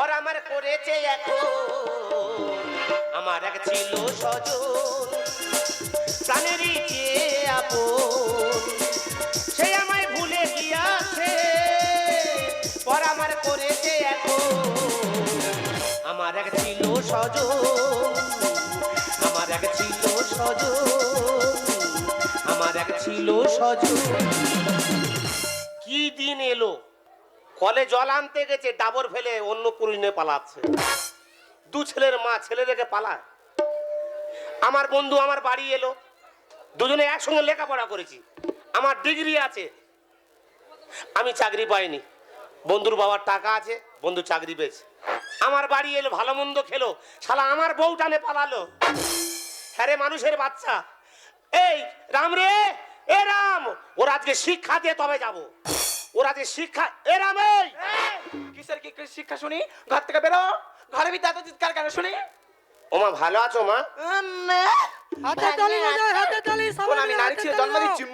ওর আমার করেছে এখন। আমার এক ছিল সজন প্রাণেরই যে আপন, সে আমায় ভুলে গিয়াছে। পর আমার করেছে এখন। আমার এক ছিল সজন আমার এক ছিল সজন আমার এক ছিল সজন কি দিন এলো? কলে জল আনতে গেছে, ডাবর ফেলে অন্য পুরুষনে পালাচ্ছে। দু ছেলের মা ছেলে রেখে পালায়। আমার বন্ধু আমার বাড়ি এলো। দুজনে একসঙ্গে লেখাপড়া করেছি। আমার ডিগ্রি আছে। আমি চাকরি পাইনি। বন্ধুর বাবার টাকা আছে, বন্ধু চাকরি পেয়েছে। আমার বাড়ি এলো, ভালো মন্দ খেলো। শালা আমার বউ টানে পালালো। হ্যাঁ রে, মানুষের বাচ্চা। এই, রাম রে, এ রাম। ওর আজকে শিক্ষা দিয়ে তবে যাব। ওর আজকে শিক্ষা এ রাম এই কিসের কি শিক্ষা শুনি? ঘর থেকে বেরো। ঘরে ভিতরে এত চিৎকার কেন শুনি? ওমা ভালো আছো মা? হাতে তালি বাজাও হাতে তালি সবাই আমি নারী ছিল জন্ম। দিচ্ছি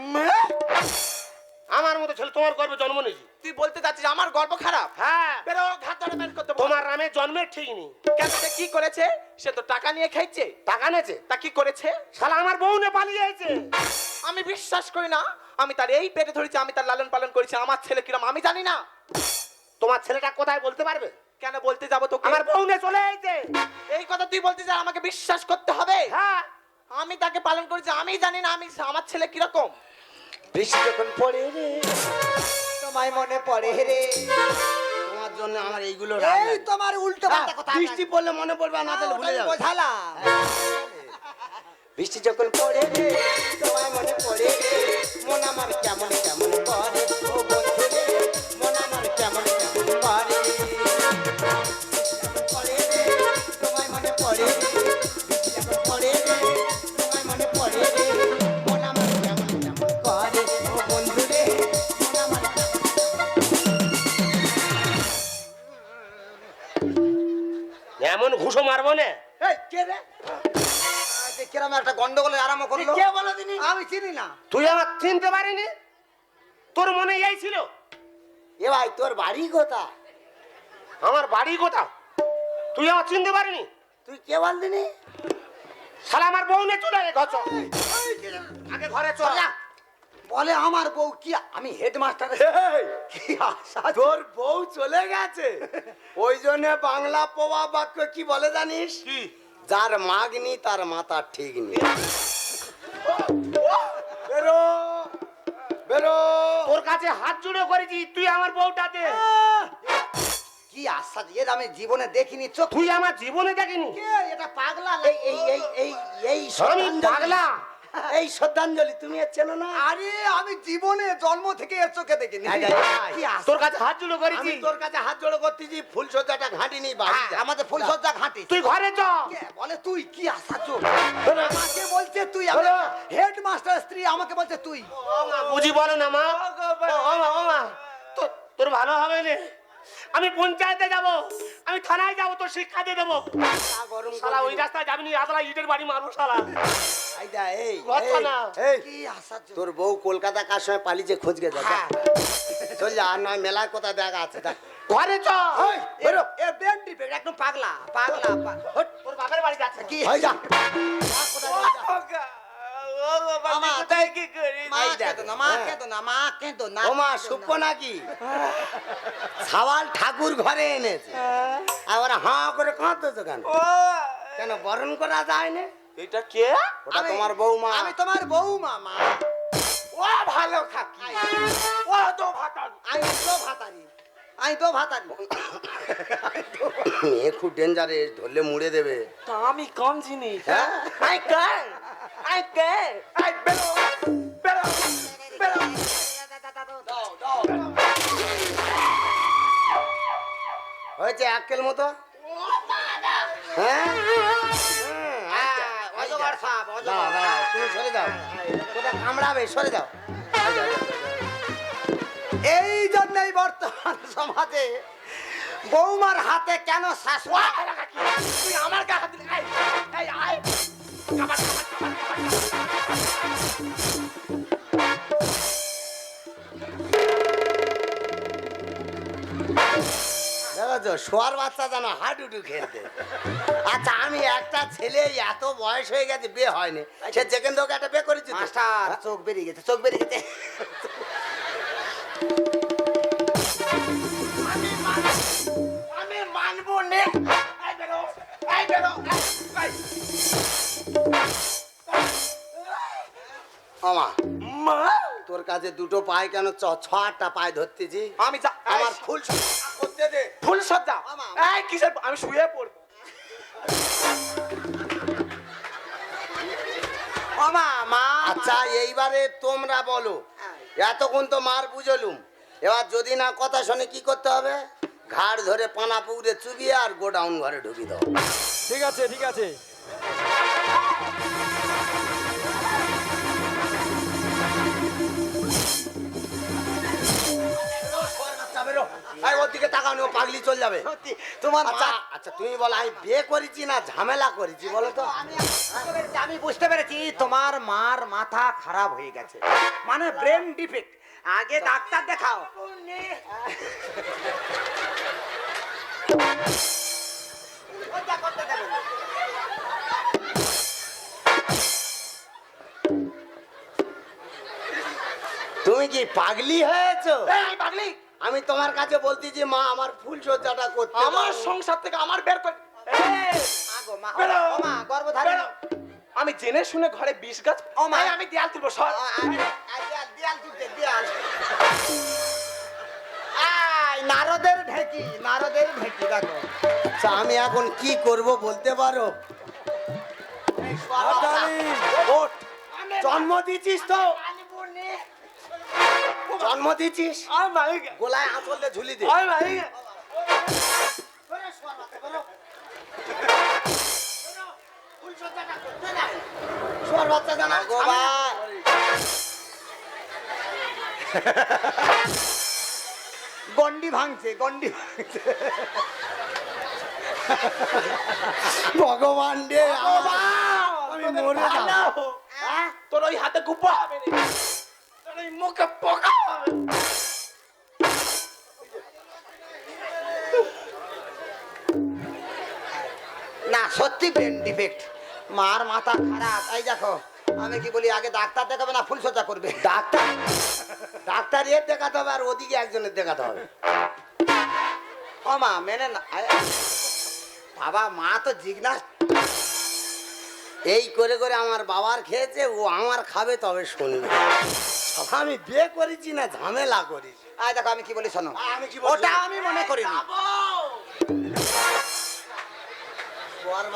আমার মতো ছেলে তোমার গর্বে জন্ম নিয়েছি। তুই বলতে চাচ্ছিস আমার গল্প খারাপ? হ্যাঁ। বেরো ঘাট ধরে বের করতে তোমার নামে জন্মের ঠিক নেই। কেন সে কি করেছে? সে তো টাকা নিয়ে খাইছে। টাকা নেছে তা কি করেছে? শালা আমার বউ নে পালিয়ে গেছে। আমি বিশ্বাস করি না আমি তার এই পেটে ধরেছি আমি তার লালন পালন করেছি আমার ছেলে কিরম আমি জানি না। তোমার ছেলেটা কোথায় বলতে পারবে? কেন বলতে যাব তো আমার বউ নে চলে গেছে এই কথা তুই বলতে যা আমাকে বিশ্বাস করতে হবে। হ্যাঁ। আমি তাকে পালন করেছি আমি জানি না আমি আমার ছেলে কীরকম। বৃষ্টি যখন পড়ে রে তোমায় মনে পড়ে রে। তোমার জন্য আমার এইগুলো এই তোমার উল্টো হ্যাঁ, পাল্টা কথা বৃষ্টি পড়লে মনে পড়বে না তাহলে ভুলে যাবে। বোঝালা। বৃষ্টি যখন পড়ে রে তোমায় মনে পড়ে রে। মন আমার কেমন কেমন করে? ও বন্ধু রে মন আমার কেমন কেমন করে? পড়ে রে? তোমায় মনে পড়ে রে? বৃষ্টি যখন পড়ে রে? তোমায় মনে পড়ে রে? মন আমার কেমন কেমন করে? ও বন্ধু রে মন আমার এমন ঘুষো মারবো না? কে রে? কিরম একটা গন্ডগোলের আরম্ভ করল? কে বলো দিনি আমি চিনি না। তুই আমার চিনতে পারিনি? তোর মনে এই ছিল? এ ভাই তোর বাড়ি কোথায়? আমার বাড়ি কোথাও তুই আমার চিনতে পারিনি? তুই কে বল দিনি শালা আমার বউ নে চলে গে ঘর চল। আগে ঘরে চল। চল বলে আমার বউ কি? আমি হেডমাস্টার। কি আশা তোর বউ চলে গেছে। ওই জন্য বাংলা প্রবাদ বাক্য কি বলে জানিস? কি? যার মাগনি তার মাথা ঠিক নেই। বেরো বেরো। তোর কাছে হাত জুড়ে করেছি তুই আমার বউটা দে কি আশা এর আমি জীবনে দেখিনি চোখ তুই আমার জীবনে দেখিনি। কে? এটা পাগলা এই এই এই এই পাগলা। এই শ্রদ্ধাঞ্জলি তুমি এর চেনো না? আরে আমি জীবনে জন্ম থেকে এর চোখে দেখিনি। তোর কাছে হাত জুড়ে করেছি। আমি তোর কাছে হাত জোড়ো করতেছি ফুল সজ্জাটা ঘাঁটি নেই বাড়ি হ্যাঁ। আমাদের ফুলসজ্জা ঘাটে। তুই ঘরে চ। বলে তুই? কি আশা হলো। আমাকে বলছে তুই হলো। হেডমাস্টার স্ত্রী আমাকে বলছে তুই। বুঝি বলো না মা। ও মা ও মা তোর ভালো হবে না। আমি পঞ্চায়েতে যাব। আমি থানায় যাব তোর শিক্ষা দিয়ে দেবো। শালা ওই রাস্তায় যাবি নি আদলা ইটের বাড়ি মারবো শালা। এই এই, কথা এই, কি আশা তোর বউ কলকাতা কার সময় পালিয়ে খোঁজ গে যা হ্যাঁ। চল যা আর নয় মেলার কোথায় দেখা আছে ঘরে চ। বেরো। এ বেন টিপে একদম পাগলা পাগলা তোর বাপের বাড়ি যাচ্ছে কি? হয়ে যা। যা, যা, যা। হ্যাঁ। সাওয়াল ঠাকুর ঘরে এনেছে। আবার হাঁ করে কাঁদতেছো কেন? কেন বরণ করা যায় না? এটা কে? ওটা আমি- তোমার বৌমা। আমি তোমার বৌমা মা। ও ভালো খাকি। ও তো ভাতা আমি তো ভাতারি। আমি তো ভাতারি। মেয়ে খুব ডেঞ্জারেস ধরলে মুড়ে দেবে। তা আমি কম জিনিস? হ্যাঁ? আই কার? আই কার? আই বেরো বেরো বেরো। হয়েছে একেল মতো? হ্যাঁ? তুমি সরে দাও। কোথায় কামড়াবে? সরে দাও। এই জন্যই বর্তমান সমাজে বৌমার হাতে কেন শাসন তুই আমার গা শোয়ার বাচ্চা জানো হাডুডু খেলতে। আচ্ছা আমি একটা ছেলে এত বয়স হয়ে গেছে বিয়ে হয়নি। সে যেখান থেকে একটা বিয়ে করেছি মাস্টার চোখ বেরিয়ে গেছে চোখ বেরিয়ে গেছে। আমি মানবো নে। মা। তোর কাছে দুটো পায়ে কেন ছ ছ আটটা পায়ে ধরতেছি? আমি আমার ফুল ফুল সজ্জা। এই কিসের আমি শুয়ে পড়ব। মামা মা আচ্ছা এইবারে তোমরা বলো। এতক্ষণ তো মার বুঝলুম। এবার যদি না কথা শুনে কি করতে হবে? ঘাড় ধরে পানা পুকুরে চুবিয়ে আর গোডাউন ঘরে ঢুকিয়ে দাও। ঠিক আছে ঠিক আছে। এই, ওর দিকে তাকাও ও পাগলি চল যাবে। সত্যি তোমার আচ্ছা আচ্ছা তুমি বলো আমি বিয়ে করেছি না ঝামেলা করেছি বলো তো? আমি বুঝতে পেরেছি, আমি বুঝতে পেরেছি তোমার মার মাথা খারাপ হয়ে গেছে। মানে ব্রেন ডিফেক্ট আগে ডাক্তার দেখাও। তুমি কি পাগলি হয়েছো? পাগলি! আমি তোমার কাছে বলতেছি মা আমার ফুল সজ্জাটা করতে আমার সংসার থেকে আমার বের করে আমি জেনে শুনে ঘরে বিষ গাছ আমি দেয়াল তুলবো সর। দেয়াল তুলতে দেয়াল। আয় নারদের ঢেকি নারদের ঢেকি দেখো। আচ্ছা, আমি এখন কি করব বলতে পারো। জন্ম দিছিস তো। জন্ম মালিক গোলায় আঁচলে ঝুলি দে গন্ডি ভাঙছে গন্ডি ভাঙছে ভগবান রে আমি মরে হ্যাঁ? তোর ওই হাতে ওই মুখে পোকা। না সত্যি ব্রেন ডিফেক্ট মার মাথা খারাপ। এই দেখো আমি কি বলি আগে ডাক্তার দেখাবে না ফুলসজ্জা করবে? ডাক্তার? ডাক্তার এর দেখাতে হবে আর ওদিকে একজনের দেখাতে হবে। ও মা মেনে না বাবা মা তো জিজ্ঞাস। এই করে করে আমার বাবার খেয়েছে ও আমার খাবে তবে শুনবে। আমি বিয়ে করেছি না ঝামেলা করেছি। আয় দেখো আমি কি বলি শোনো। ওটা আমি মনে করিনি। সোয়ার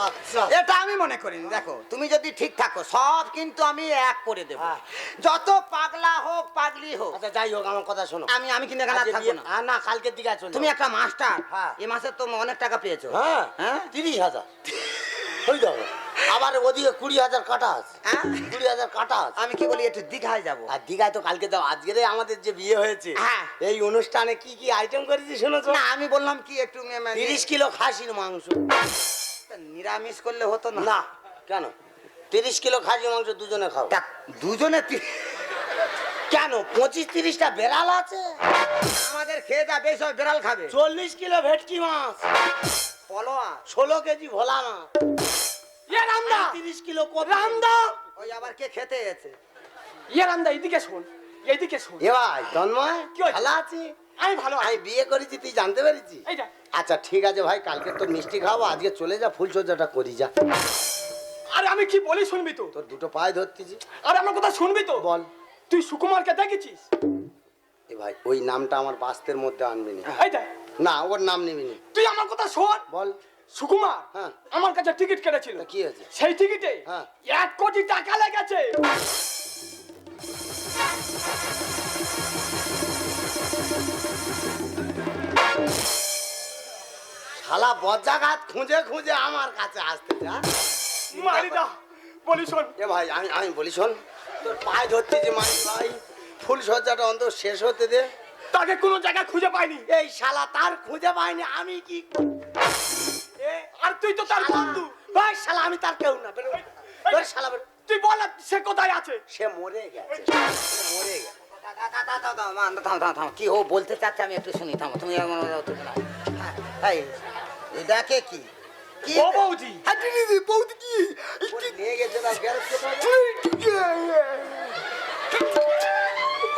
এটা আমি মনে করিনি দেখো তুমি যদি ঠিক থাকো সব কিন্তু আমি এক করে দেবো। হ্যাঁ। যত পাগলা হোক পাগলি হোক আচ্ছা যাই হোক আমার কথা শোনো। আমি আমি আর থাকব না। হ্যাঁ, না কালকের দিকে চলে তুমি একটা মাস্টার হ্যাঁ। এ মাসে তো অনেক টাকা পেয়েছ। হ্যাঁ। হ্যাঁ? তিরিশ হাজার। দেখো আবার ওদিকে কুড়ি হাজার কাটা আছে। হ্যাঁ? কুড়ি হাজার কাটা আছে। আমি কি বলি একটু দীঘায় যাব। আর দীঘায় তো কালকে দাও আজকের আমাদের যে বিয়ে হয়েছে হ্যাঁ। এই অনুষ্ঠানে কি কি আইটেম করেছি শুনেছো? না আমি বললাম কি একটু তিরিশ কিলো খাসির মাংস। নিরামিষ করলে হতো না। না কেন? তিরিশ কিলো খাসির মাংস দুজনে খাও। দুজনে কেন? পঁচিশ তিরিশটা বেড়াল আছে? আমাদের খেয়ে যা বেশ বেড়াল খাবে। চল্লিশ কিলো ভেটকি মাছ। পলোয়া। ষোলো কেজি ভোলা মাছ। ইয়ে রামদা! তিরিশ কিলো কপি। রামদা! ওই আবার কে খেতে এসে ইয়ে রামদা এদিকে শোন এইদিকে শোন। এ ভাই তন্ময়? ভালো আছি? আমি ভালো আমি বিয়ে করেছি তুই জানতে পেরেছি? আচ্ছা ঠিক আছে ভাই কালকে তো মিষ্টি খাব আজকে চলে যা ফুলসজ্জাটা করি যা। আরে আমি কি বলি শুনবি তো? তোর দুটো পায়ে ধরতেছি। আরে আমার কথা শুনবি তো? বল। তুই সুকুমারকে দেখেছিস? এ ভাই ওই নামটা আমার বাস্তের মধ্যে আনবি না। না ওর নাম নিবি না। তুই আমার কথা শোন। বল। সুকুমার হ্যাঁ। আমার কাছে টিকিট কেটেছিল। কি হয়েছে সেই টিকিটে হ্যাঁ। এক কোটি টাকা লেগেছে। শালা বজ্জাঘাত খুঁজে খুঁজে আমার কাছে আসতে যা। মারিদা বলি শোন। এ ভাই আমি আমি বলি শোন তোর পায়ে ধরতেছি মানি ভাই ফুল সজ্জাটা অন্তত শেষ হতে দে। তাকে কোনো জায়গায় খুঁজে পাইনি। এই শালা তার খুঁজে পাইনি আমি কি আর তুই তো তার বন্ধু ভাই শালা আমি তার কেউ না বেরো শালা বেরো। তুই বল সে কোথায় আছে সে মরে গেছে মরে গেছে কি ও বলতে চাচ্ছে আমি একটু শুনি থামো তুমি। হ্যাঁ, এটাকে কি বৌদি হ্যাঁ, বৌদি? নিয়ে গেছে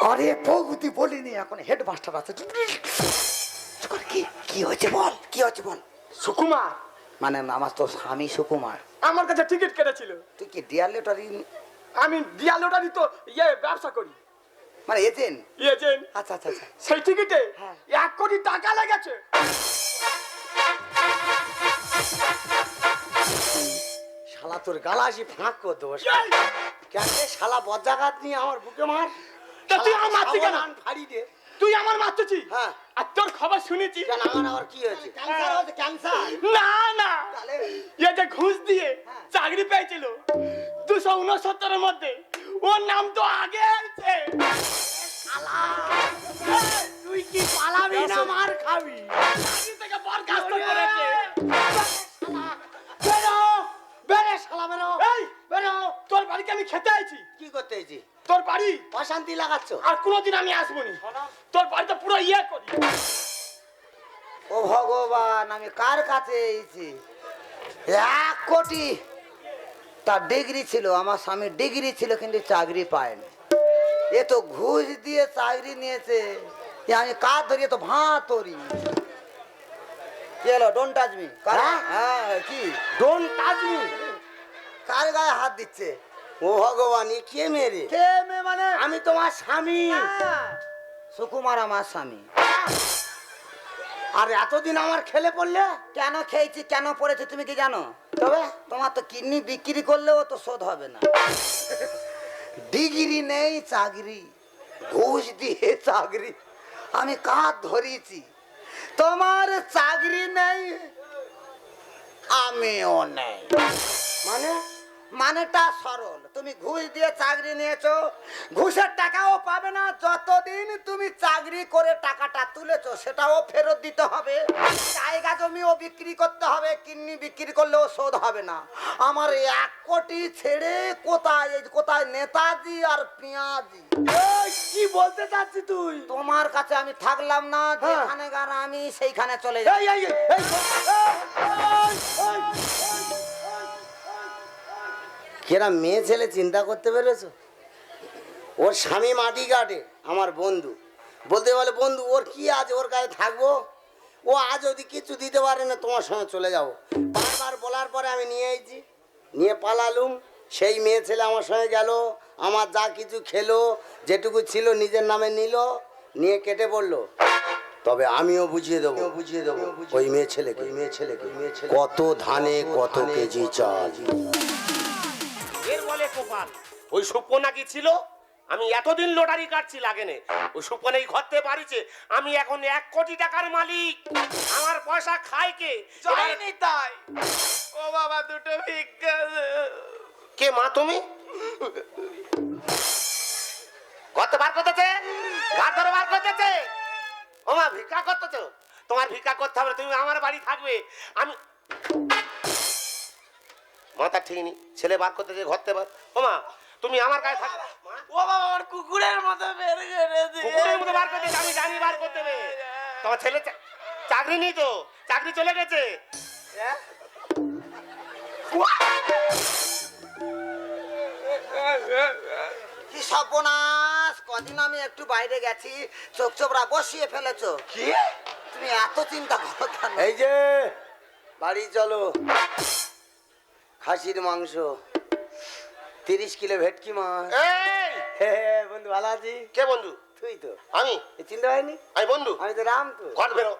আরে বৌদি বলিনি এখন হেডমাস্টার আছে কি হয়েছে বল কি হচ্ছে বল সুকুমার। মানে আমার তো স্বামী সুকুমার। আমার কাছে টিকিট কেটেছিল। তুই কি ডিয়ার লেটারি আমি দিয়া লোটারি তো ইয়ে ব্যবসা করি। মানে এজেন্ট এজেন্ট আচ্ছা আচ্ছা আচ্ছা। সেই টিকিটে হ্যাঁ। এক কোটি টাকা লেগেছে। শালা তোর গালাসি ফাঁক করে দেবো কেন শালা বজ্জাঘাত নিয়ে আমার বুকে মার? তুই আমার মারতি কেন? ফাড়ি দে। তুই আমার মারতেছি হ্যাঁ। আর তোর খবর শুনেছি? কেন? আমার আবার কি হয়েছে? ক্যান্সার হয়েছে ক্যান্সার না না। এ যে ঘুষ দিয়ে চাকরি পেয়েছিল। দুশো উনসত্তরের মধ্যে। ওর নাম তো আগে আছে তুই কি পালাবি না মার খাবি? থেকে বরখাস্ত করেছে। বেরো বেরে শালা বেরো। এই! বাড়িতে আমি খেতে আইছি। কি করতে হয়েছি তোর বাড়ি। অশান্তি লাগাচ্ছ? আর কোনোদিন আমি আসব নি। তোর বাড়িতে পুরো ইয়ে করি। ও ভগবান আমি কার কাছে এসেছি এক কোটি। তার ডিগ্রি ছিল আমার স্বামীর ডিগ্রি ছিল কিন্তু চাকরি পায়নি। এ তো ঘুষ দিয়ে চাকরি নিয়েছে। আমি কার ধরি? তো ভাঁ তরি। কি হলো? ডোন্ট টাচ মি হ্যাঁ? কি? ডোন্ট টাচ মি কার গায়ে হাত দিচ্ছে? ও ভগবান এ কে মেরে? কে মে মানে? আমি তোমার স্বামী। সুকুমার আমার স্বামী। আর এতদিন আমার খেলে পড়লে? কেন খেয়েছি কেন পড়েছি তুমি কি জানো? তবে? তোমার তো কিডনি বিক্রি করলেও তো শোধ হবে না। ডিগ্রি নেই চাকরি। ঘুষ দিয়ে চাকরি। আমি কাজ ধরিয়েছি। তোমার চাকরি নেই আমিও নেই। মানে? মানেটা সরল। তুমি ঘুষ দিয়ে চাকরি নিয়েছো ঘুষের টাকাও পাবে না যতদিন তুমি চাকরি করে টাকাটা তুলেছো সেটাও ফেরত দিতে হবে। জায়গা জমিও বিক্রি করতে হবে কিডনি বিক্রি করলেও শোধ হবে না। আমার এক কোটি ছেড়ে কোথায় কোথায় নেতাজি আর পেঁয়াজি? কি বলতে চাচ্ছি তুই? তোমার কাছে আমি থাকলাম না যেখানে গান আমি সেইখানে চলে যাই কেরা মেয়ে ছেলে চিন্তা করতে পেরেছ? ওর স্বামী মাটি কাটে আমার বন্ধু। বলতে বলে বন্ধু ওর কি আছে? ওর কাছে থাকব? ও আজ যদি কিছু দিতে পারে না তোমার সঙ্গে চলে যাব। বারবার বলার পরে আমি নিয়ে এসেছি নিয়ে পালালুম। সেই মেয়ে ছেলে আমার সঙ্গে গেল আমার যা কিছু খেলো যেটুকু ছিল নিজের নামে নিল নিয়ে কেটে পড়ল। তবে আমিও বুঝিয়ে দেবো বুঝিয়ে দেবো। ওই মেয়ে ছেলেকে। মেয়ে ছেলেকে। মেয়ে ছেলে কত ধানে কত কেজি চাল। এর বলে কপাল। ওই নাকি ছিল? আমি এতদিন লটারি কাটছি লাগেনে। ওই পারিছে আমি এখন এক কোটি টাকার মালিক। আমার পয়সা খায় কে? যাইনি তাই। ও বাবা দুটো ভিক্ষা। কে মা তুমি? বার করতেছে ঘাট ধরে বার করতেছে। ও মা ভিক্ষা করতেছো? তোমার ভিক্ষা করতে হবে তুমি আমার বাড়ি থাকবে। আমি মাথা ঠিক নেই ছেলে বার করতেছে ঘরতে বার। ও মা তুমি আমার গায়ে থাকবে মা ও বাবা আমার কুকুরের মতো বের করে কুকুরের মতো বার করতে আমি জানি বার করতে তোমার ছেলে চাকরি নেই তো? চাকরি চলে গেছে। কি সর্বনাশ কদিন আমি একটু বাইরে গেছি চোখ চোপড়া বসিয়ে ফেলেছো। কি? তুমি এত চিন্তা করো কেন? এই যে বাড়ি চলো। খাসির মাংস তিরিশ কিলো ভেটকি মাছ। বন্ধু ভালো আছি? কে বন্ধু? তুই তো। আমি? চিন্তা হয়নি আমি বন্ধু। আমি তো রাম তো। ঘর বেরো।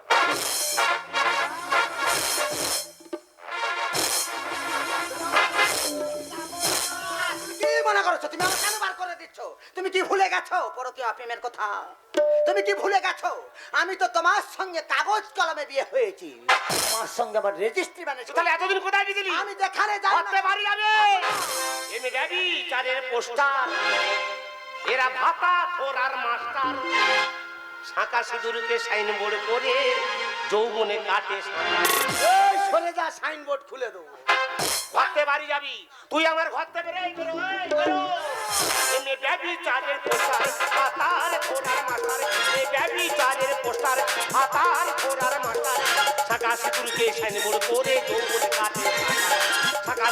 মনে করছ? তুমি আমার কেন বার করে দিচ্ছ? তুমি কি ভুলে গেছো? পরকীয় প্রেমের কথা। তুমি কি ভুলে গেছো? আমি তো তোমার সঙ্গে কাগজ কলমে বিয়ে হয়েছি। তোমার সঙ্গে আমার রেজিস্ট্রি বানিয়েছি। তাহলে এতদিন কোথায় গেছিলি আমি যেখানে যাই না- বাড়ি যাবে এমনি ড্যাডি চারের পোস্টার। এরা ভাতা থোর আর মাস্টার। শাঁকা সিঁদুরকে সাইন বোর্ড করে যৌবনে কাটে সাঁতার। সরে যা সাইনবোর্ড খুলে দেবো। ঘরতে বাড়ি যাবি? তুই আমার ঘরতে বেরো এই বেরো এমনি ব্যাবি চারের পোস্টার হাতার ঘোড়ার ব্যাবি চারের পোস্টার হাতার ঘোড়ার সিঁদুরকে সাইনবোর্ড করে যৌবনে কাটে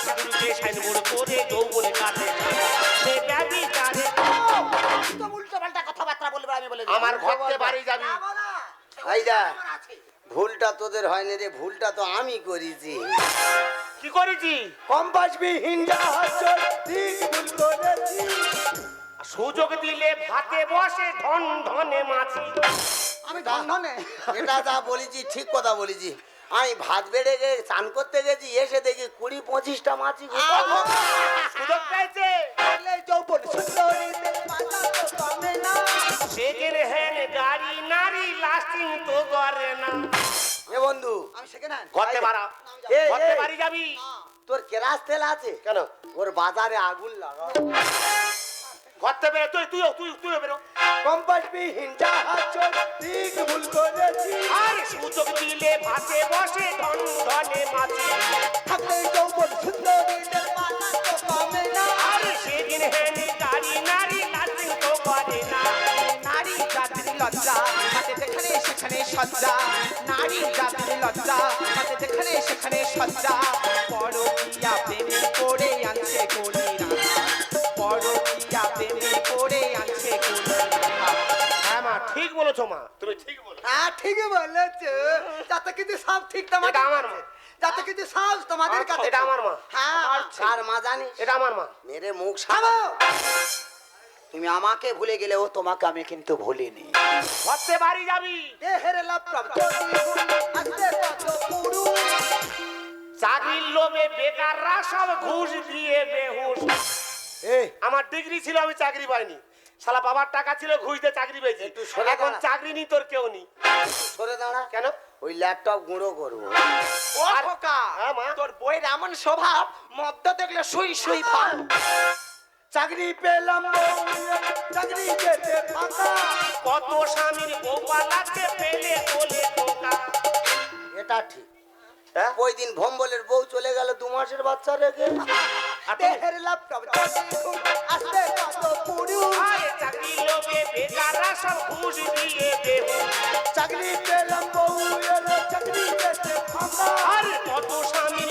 সিঁদুরকে সাইনবোর্ড করে যৌবনে কাটে এই ব্যাবি চারের উল্টো পাল্টা কথাবার্তা বলবে আমি বলে দিই। আমার ঘরতে বাড়ি যাবি। আইদা ভুলটা তোদের হয়নি রে ভুলটা তো আমি করেছি। কি করেছি? কম্পাস বিহীন জাহাজ ঠিক ভুল করেছি। সুযোগ দিলে ভাতে বসে ধন ধনে মাছি। আমি ধন ধনে? এটা যা বলেছি ঠিক কথা বলেছি। আমি ভাত বেড়ে গে চান করতে গেছি এসে দেখি কুড়ি পঁচিশটা মাছি সুযোগ পেয়েছে? সেকেন্ড হ্যান্ড গাড়ি নারী লাস্টিং তো করে না। বন্ধু। আমি সেখানে ঘরতে বাড়া। ঘরতে বাড়ি যাবি? তোর কেরাস তেল আছে? কেন? ওর বাজারে আগুন লাগা ঘরতে বেরো তুই তুইও তুই তুইও বেরো। কম্পাস বিহীন জাহাজ ঠিক ভুল করেছি। আর সুযোগ দিলে ভাতে বসে ধন ধনে মাছি। থাকলে যৌবন সুন্দরীতে পাতা তো কমে না। আর সেকেন্ড হ্যান্ড লজ্জা। হাতে যেখানে সেখানে সজ্জা। নারী জাতির লজ্জা। হাতে যেখানে সেখানে সজ্জা। পরকিয়া প্রেমে করে আনছে কলি পরকিয়া প্রেমে করে আনছে হ্যাঁ মা ঠিক বলেছ মা। তুমি ঠিক বলো হ্যাঁ ঠিকই বলেছ। যাতে কিছু সব ঠিক তোমাদের এটা আমার মা। যাতে কিছু সব তোমাদের কাছে এটা আমার মা। হ্যাঁ কার মা জানিস? এটা আমার মা। মেরে মুখ। সামা। তুমি আমাকে ভুলে গেলেও তোমাকে আমি কিন্তু ভুলিনি। ঘরতে বাড়ি যাবি? চাকরির লোভে বেকাররা সব ঘুষ দিয়ে বেহুশ। এই আমার ডিগ্রি ছিল আমি চাকরি পাইনি। শালা বাবার টাকা ছিল ঘুষ দিয়ে চাকরি পেয়েছি। এখন চাকরি নি তোর কেউ নি সরে দাঁড়া। কেন? ওই ল্যাপটপ গুঁড়ো করব। হ্যাঁ, মা? তোর বইয়ের এমন স্বভাব মদ্য দেখলে সুই সুই ভাব। চাকরি পেলাম চাকরি যেতে ফাঁকা। কত স্বামীর পালাতে পেলে বলে টোকা। এটা ঠিক। হ্যাঁ? ওই দিন ভম্বলের বউ চলে গেল দু মাসের বাচ্চা রেখে। দেহের কত লোভে সব ঘুষ দিয়ে বেহুশ চাকরি পেলাম বউ চাকরি যেতে ফাঁকা। আরে কত স্বামীর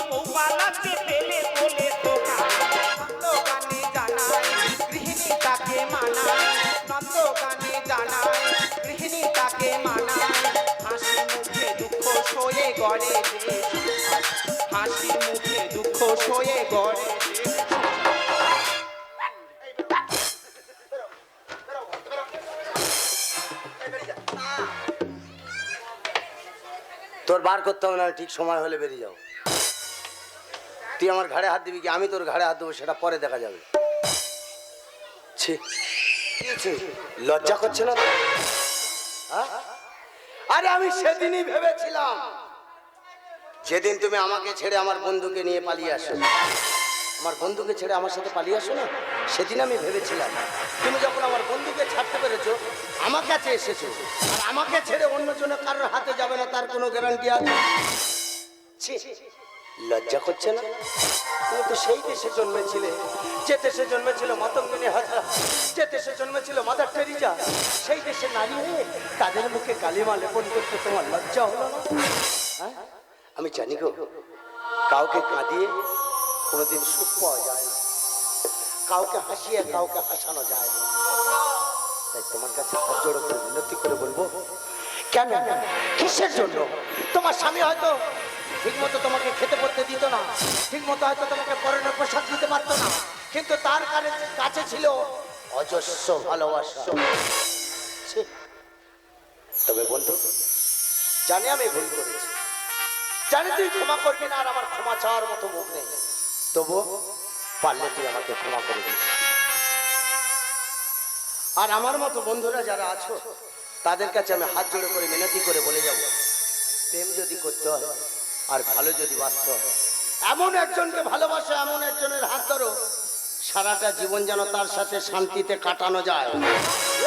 হাসি মুখে দুঃখ সয়ে গড়ে তোর বার করতে হবে না, ঠিক সময় হলে বেরিয়ে যাও। তুই আমার ঘাড়ে হাত দিবি কি? আমি তোর ঘাড়ে হাত দেবো, সেটা পরে দেখা যাবে। লজ্জা করছে না হ্যাঁ? আরে আমি সেদিনই ভেবেছিলাম। যেদিন তুমি আমাকে ছেড়ে আমার বন্ধুকে নিয়ে পালিয়ে আসো আমার বন্ধুকে ছেড়ে আমার সাথে পালিয়ে আসো না, সেদিন আমি ভেবেছিলাম, তুমি যখন আমার বন্ধুকে ছাড়তে পেরেছ, আমার কাছে এসেছ, আর আমাকে ছেড়ে অন্যজনের কারোর হাতে যাবে না, তার কোনো গ্যারান্টি আছে? লজ্জা করছে না? তুমি তো সেই দেশে জন্মেছিলে, যে দেশে জন্মেছিল মাতঙ্গিনী হাজরা, যে দেশে জন্মেছিল মাদার টেরিজা, সেই দেশে নারী হয়ে তাদের মুখে কালিমা লেপন করতে তোমার লজ্জা হলো না? হ্যাঁ? আমি জানি গো, কাউকে কাঁদিয়ে কোনোদিন সুখ পাওয়া যায় না। কাউকে হাসিয়ে কাউকে হাসানো যায় না। তাই তোমার কাছে হাত জোড়ো করে বিনতি করে বলব, কেন? কিসের জন্য? তোমার স্বামী হয়তো ঠিক মতো তোমাকে খেতে পড়তে দিত না ঠিক মতো হয়তো তোমাকে পরনের পোশাক দিতে পারতো না, কিন্তু তার কাছে ছিল অজস্র ভালোবাসা। তবে বন্ধু, জানি আমি ভুল করেছি। জানি তুই ক্ষমা করবি না, আর আমার ক্ষমা চাওয়ার মতো মুখ নেই। তবু পারলে তুই আমাকে ক্ষমা করে দিস আর আমার মতো বন্ধুরা যারা আছো, তাদের কাছে আমি হাত জোড়ে করে মিনতি করে বলে যাব, প্রেম যদি করতে হয়, আর ভালো যদি বাঁচতে হয়। এমন একজনকে ভালোবাসো, এমন একজনের হাত ধরো, সারাটা জীবন যেন তার সাথে শান্তিতে কাটানো যায়।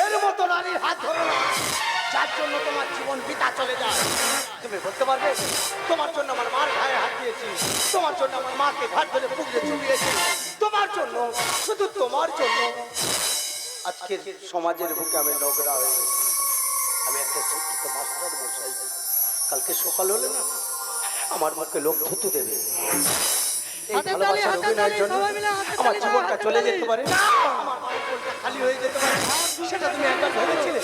এর মতো নারীর হাত ধরো না, যার জন্য তোমার জীবন পিতা চলে যায়। তুমি বলতে পারবে? তোমার জন্য আমার মার ঘায়ে হাত দিয়ে হারিয়েছি তোমার জন্য আমার মাকে ঘাট ধরে পুকুরে চুবিয়েছি তোমার জন্য শুধু তোমার জন্য। আজকে সমাজের বুকে আমি নোংরা হয়ে গেছি। আমি একটা শিক্ষিত মাস্টার বসাই কালকে সকাল হলে না আমার মুখে লোক থুতু দেবে। এই ভালোবাসার অভিনয়ের জন্য আমার জীবনটা চলে যেতে পারে। আমার খালি হয়ে যেতে পারে। সেটা তুমি একবার ভেবেছিলে!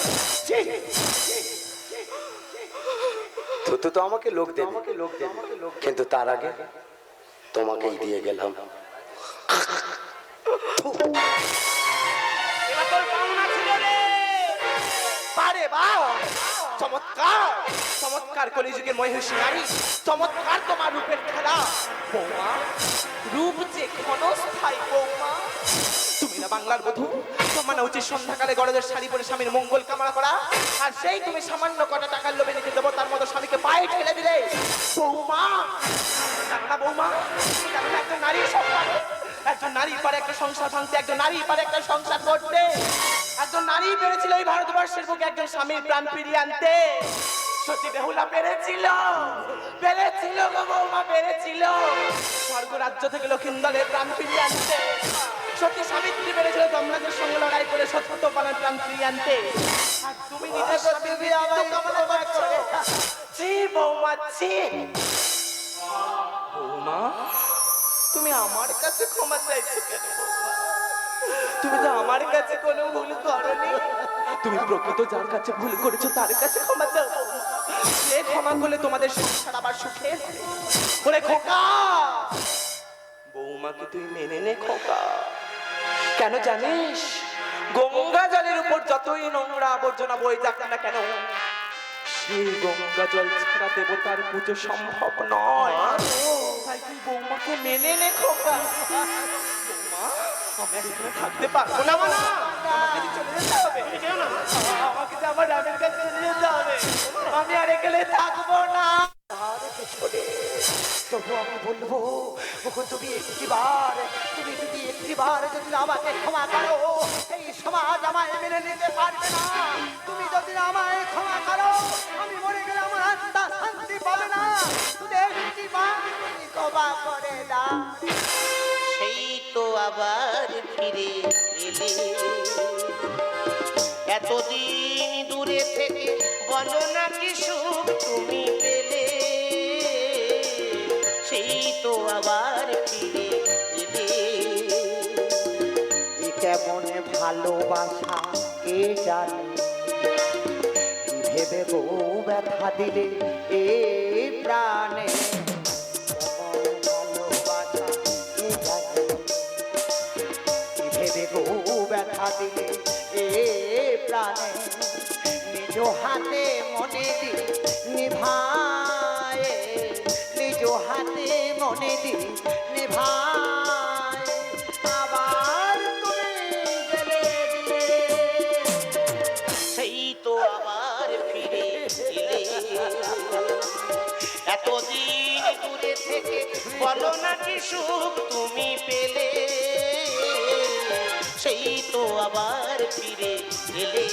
থুতু তো আমাকে লোক দেবে আমাকে লোক দেবে কিন্তু তার আগে তোমাকেই দিয়ে গেলাম। পারে বাও। চমৎকার। চমৎকার কলিযুগের মহিষী নারী। চমৎকার তোমার রূপের খেলা। বৌমা রূপ যে ক্ষণস্থায়ী বৌমা। তুমি না বাংলার বধূ তোমার না উচিত সন্ধ্যাকালে গরদের শাড়ি পরে স্বামীর মঙ্গল কামনা করা। আর সেই তুমি সামান্য কটা টাকার লোভে নিতে দেবো তার মতো স্বামীকে পায়ে ঠেলে দিলে। বৌমা না বৌমা একজন নারী সব পারে একজন নারী পারে একটা সংসার ভাঙতে, একজন নারী পারে একটা সংসার করতে একজন নারী পেরেছিল এই ভারতবর্ষের বুকে একজন স্বামীর প্রাণ ফিরিয়ে আনতে। সত্যি বেহুলা পেরেছিল পেরেছিল গো বৌমা, পেরেছিল। স্বর্গ রাজ্য থেকে লক্ষিন্দরের প্রাণ ফিরিয়ে আনতে। সত্যি সাবিত্রী পেরেছিল যমরাজের সঙ্গে লড়াই করে সত্য পালন প্রাণ ফিরিয়ে আনতে। আর তুমি মৃত্যু কামনা করছ ছি বৌমা ছি। বৌমা তুমি আমার কাছে ক্ষমা চাইছো কেন? তুমি তো আমার কাছে কোনো ভুল করনি। তুমি প্রকৃত যার কাছে ভুল করেছ তার কাছে ক্ষমা চাও। সে ক্ষমা করলে তোমাদের সংসার আবার সুখে। ওরে খোকা! বৌমাকে তুই মেনে নে খোকা। কেন জানিস? গঙ্গা জলের উপর যতই নোংরা আবর্জনা বয়ে যাক না কেন সেই গঙ্গা জল ছাড়া দেবতার পুজো সম্ভব নয়। তাই তুই বৌমাকে মেনে নে খোকা। থাকতে পারব না মানা আমাকে আমার রামের কাছে চলে যেতে হবে। আমি আর এখানে থাকব না। তবু আমি বলব ওকে তুমি একটিবার, তুমি যদি একটিবার যদি আমাকে ক্ষমা করো, এই সমাজ আমায় মেনে নিতে পারবে না। তুমি যদি আমায় ক্ষমা করো, আমি মরে গেলে আমার আত্মা শান্তি পাবে না। তুমি একটিবার তুমি ক্ষমা করে দাও। সেই তো আবার ফিরে এলে। এতদিন দূরে থেকে বলো না কি সুখ তুমি? তো আবার ফিরে কেমন ভালোবাসা, কে জানে? ভেবে ব্যথা দিলে এ প্রাণে। এ প্রাণে। নিজ হাতে মনে দি নিভায় বলো না কি সুখ তুমি পেলে? সেই তো আবার ফিরে এলে।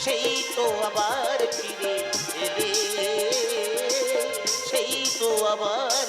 সেই তো আবার ফিরে এলে। সেই তো আবার